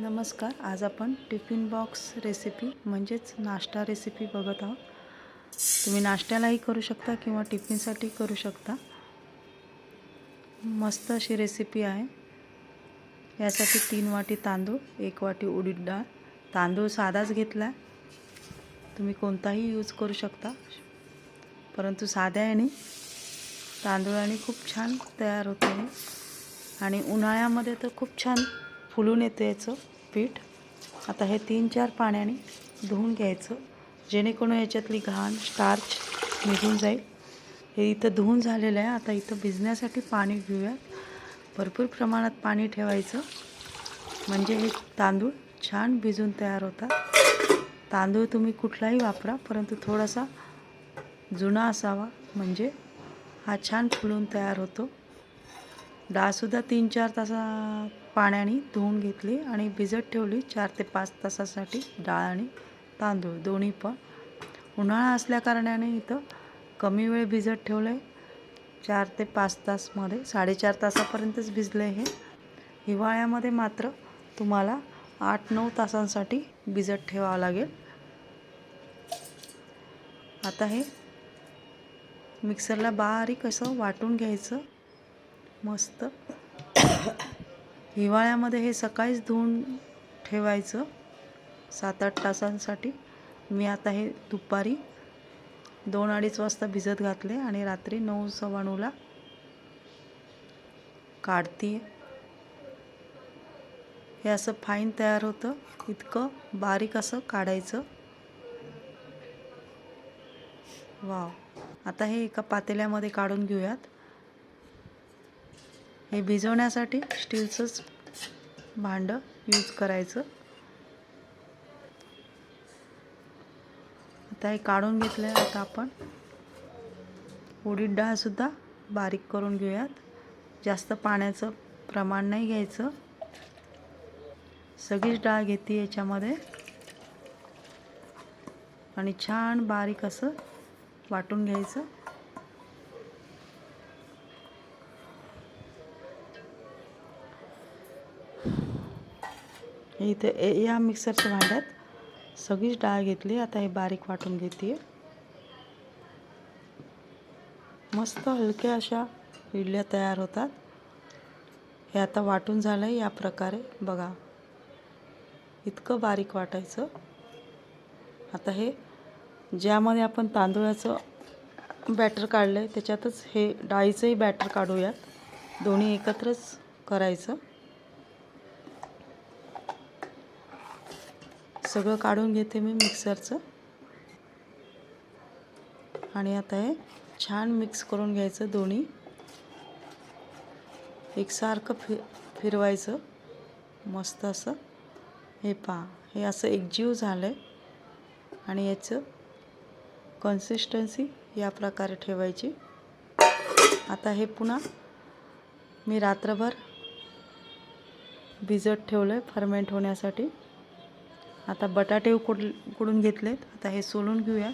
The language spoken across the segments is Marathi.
नमस्कार आज आपण टिफिन बॉक्स रेसिपी म्हणजेच नाश्ता रेसिपी बघत आहोत. तुम्ही नाश्त्यालाही करू शकता किंवा टिफिनसाठी करू शकता. मस्त अशी रेसिपी आहे. यासाठी तीन वाटी तांदूळ एक वाटी उडीद डाळ. तांदूळ साधाच घेतला आहे तुम्ही कोणताही यूज करू शकता. परंतु साध्या याने तांदूळाने खूप छान तयार होते. आणि उन्हाळ्यामध्ये तर खूप छान फुलून येतं याचं पीठ. आता हे तीन चार पाण्याने धुवून घ्यायचं. जेणेकरून याच्यातली घाण स्टार्च निघून जाईल. हे इथं धुवून झालेलं आहे. आता इथं भिजण्यासाठी पाणी घेऊयात. भरपूर प्रमाणात पाणी ठेवायचं. म्हणजे हे तांदूळ छान भिजून तयार होतात. तांदूळ तुम्ही कुठलाही वापरा परंतु थोडासा जुना असावा. म्हणजे हा छान फुलून तयार होतो. डाळसुद्धा तीन चार तासा पाण्याने धुवून घेतली आणि भिजत ठेवली चार ते पाच तासासाठी डाळ आणि तांदूळ दोन्ही पण. उन्हाळा असल्याकारणाने इथं कमी वेळ भिजत ठेवलं आहे चार ते पाच तासमध्ये साडेचार तासापर्यंतच भिजलं आहे हे. हिवाळ्यामध्ये मात्र तुम्हाला आठ नऊ तासांसाठी भिजत ठेवावं लागेल. आता हे मिक्सरला बारीक असं वाटून घ्यायचं. मस्त हिवाळ्यामध्ये हे सकाळीच धुवून ठेवायचं सात आठ तासांसाठी. मी आता हे दुपारी दोन अडीच वाजता भिजत घातले आणि रात्री नऊ सव्वा नऊला काढते हे असं फाईन तयार होतं. इतकं बारीक असं काढायचं. वाव. आता हे एका पातेल्यामध्ये काढून घेऊयात. हे भिजवण्यासाठी स्टीलचंच भांडं यूज करायचं. आता हे काढून घेतलं आहे आता आपण. उडीद डाळसुद्धा बारीक करून घेऊयात. जास्त पाण्याचं प्रमाण नाही घ्यायचं. सगळीच डाळ घेते याच्यामध्ये. आणि छान बारीक असं वाटून घ्यायचं. इथे ए- या मिक्सरच्या भांड्यात सगळीच डाळ घेतली. आता हे बारीक वाटून घेते. मस्त हलक्या अशा इडल्या तयार होतात. हे आता वाटून झालं आहे या प्रकारे. बघा इतकं बारीक वाटायचं. आता हे ज्यामध्ये आपण तांदूळाचं बॅटर काढलं आहे त्याच्यातच हे डाळीचंही बॅटर काढूयात. दोन्ही एकत्रच करायचं. सगळं काढून घेते मी मिक्सरचं. आणि आता हे छान मिक्स करून घ्यायचं दोन्ही. एकसारखं फि फिरवायचं. मस्त असं. हे पहा हे असं एकजीव झालं आहे आणि याचं कन्सिस्टन्सी या प्रकारे ठेवायची. आता हे पुन्हा मी रात्रभर भिजत ठेवलं आहे फर्मेंट होण्यासाठी. आता बटाटे उकड उकडून घेतलेत. आता हे सोलून घेऊया.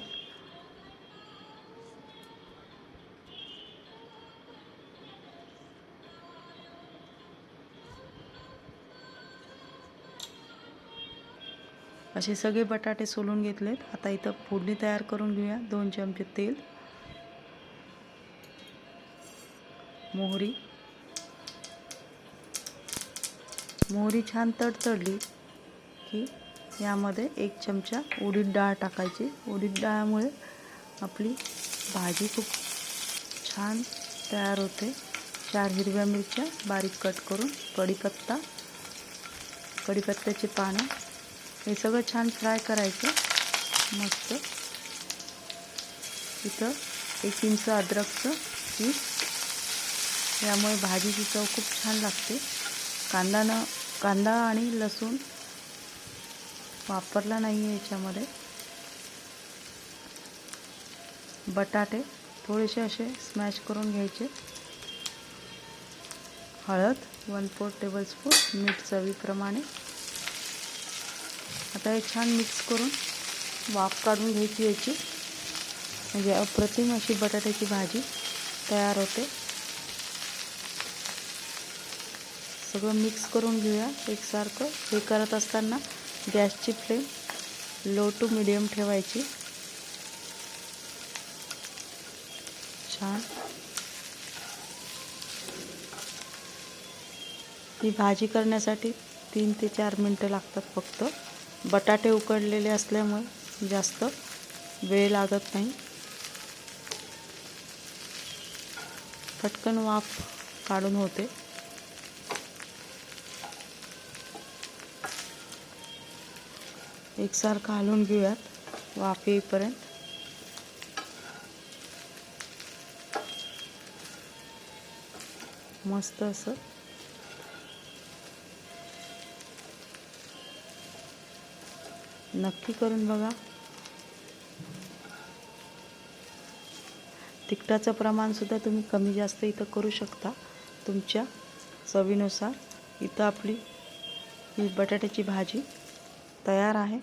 असे सगळे बटाटे सोलून घेतलेत. आता इथं फोडणी तयार करून घेऊया. दोन चमचे तेल. मोहरी. मोहरी छान तडतडली की यामध्ये एक चमचा उडीद डाळ टाकायची. उडीद डाळामुळे आपली भाजी खूप छान तयार होते. चार हिरव्या मिरच्या बारीक कट करून कढीपत्ता कढीपत्त्याची पानं हे सगळं छान फ्राय करायचं. मस्त. इथं एक इंच अद्रकचं पीस यामुळे भाजीची चव खूप छान लागते. कांदा न कांदा आणि लसूण वापरला नाही आहे याच्यामध्ये. बटाटे थोडेसे असे स्मॅश करून घ्यायचे. हळद वन फोर टेबलस्पून मीठ चवीप्रमाणे. आता हे छान मिक्स करून वाफ काढून घ्यायची याची. म्हणजे अप्रतिम अशी बटाट्याची भाजी तयार होते. सगळं मिक्स करून घेऊया एकसारखं. हे करत असताना गॅसची फ्लेम लो टू मिडियम ठेवायची. छान. ही भाजी करण्यासाठी तीन ते चार मिनटं लागतात फक्त. बटाटे उकडलेले असल्यामुळे जास्त वेळ लागत नाही. पटकन वाफ काढून होते. एकसारखं हलवून घेऊयात वाफ येईपर्यंत मस्त असं. नक्की करून बघा. तिखटाचं प्रमाणसुद्धा तुम्ही कमी जास्त इथं करू शकता. तुमच्या चवीनुसार. इथं आपली ही बटाट्याची भाजी तयार आहे.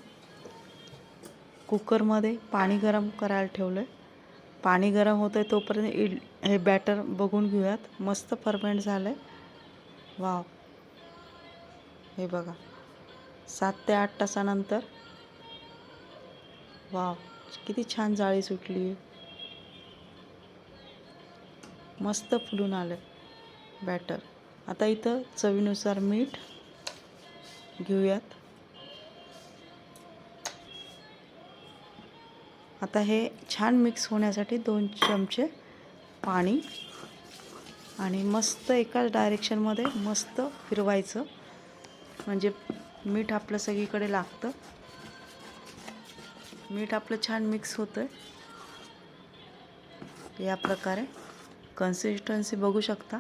कुकरमध्ये पाणी गरम करायला ठेवलं आहे पाणी गरम होतं आहे तोपर्यंत इड हे बॅटर बघून घेऊयात. मस्त फर्मेंट झालं आहे वाव हे बघा. सात ते आठ तासानंतर. वाव किती छान जाळी सुटली. मस्त फुलून आलं बॅटर आता इथं चवीनुसार मीठ घेऊयात. आता हे छान मिक्स होण्यासाठी दोन चमचे पाणी आणि मस्त एकाच डायरेक्शनमध्ये मस्त फिरवायचं. म्हणजे मीठ आपलं सगळीकडे लागतं. मीठ आपलं छान मिक्स होतं आहे या प्रकारे कन्सिस्टन्सी बघू शकता.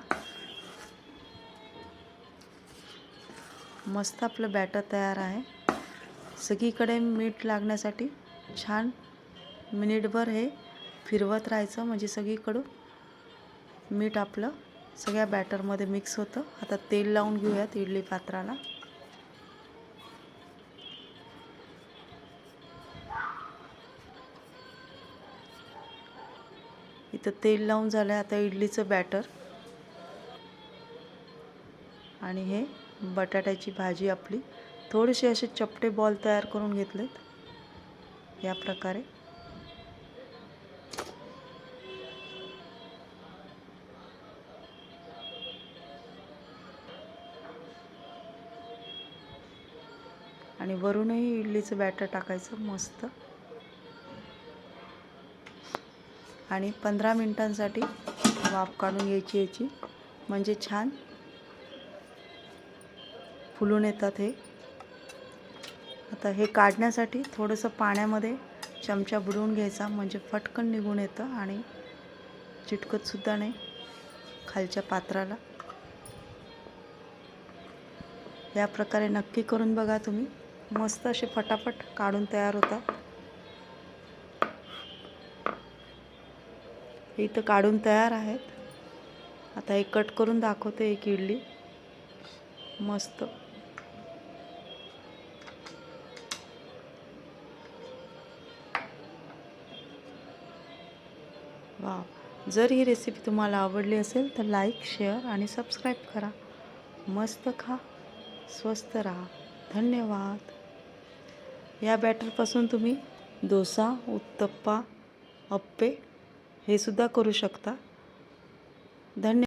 मस्त आपलं बॅटर तयार आहे. सगळीकडे मीठ लागण्यासाठी छान मिनिटभर हे फिरवत राहायचं म्हणजे सगळीकडून मीठ आपलं सगळ्या बॅटरमध्ये मिक्स होतं. आता तेल लावून घेऊयात इडली पात्राला. इथं तेल लावून झालं आता इडलीचं बॅटर. आणि हे बटाट्याची भाजी आपली. थोडेसे असे चपटे बॉल तयार करून घेतलेत. या प्रकारे. आणि वरूनही इडलीचं बॅटर टाकायचं मस्त. आणि पंधरा मिनटांसाठी वाफ काढून घ्यायची याची. म्हणजे छान फुलून येतात हे. आता हे काढण्यासाठी थोडंसं पाण्यामध्ये चमचा बुडवून घ्यायचा. म्हणजे फटकन निघून येतं आणि चिटकतसुद्धा नाही खालच्या पात्राला. या प्रकारे नक्की करून बघा तुम्ही. मस्त असे फटाफट काढून तयार होतात. इथं काढून तयार आहेत. आता एक कट करून दाखवते एक इडली. मस्त. वा जर ही रेसिपी तुम्हाला आवडली असेल तर लाईक शेअर आणि सबस्क्राईब करा. मस्त खा. स्वस्त राहा. धन्यवाद. या बॅटरपासून तुम्ही डोसा उत्तप्पा अप्पे हे सुद्धा करू शकता. धन्य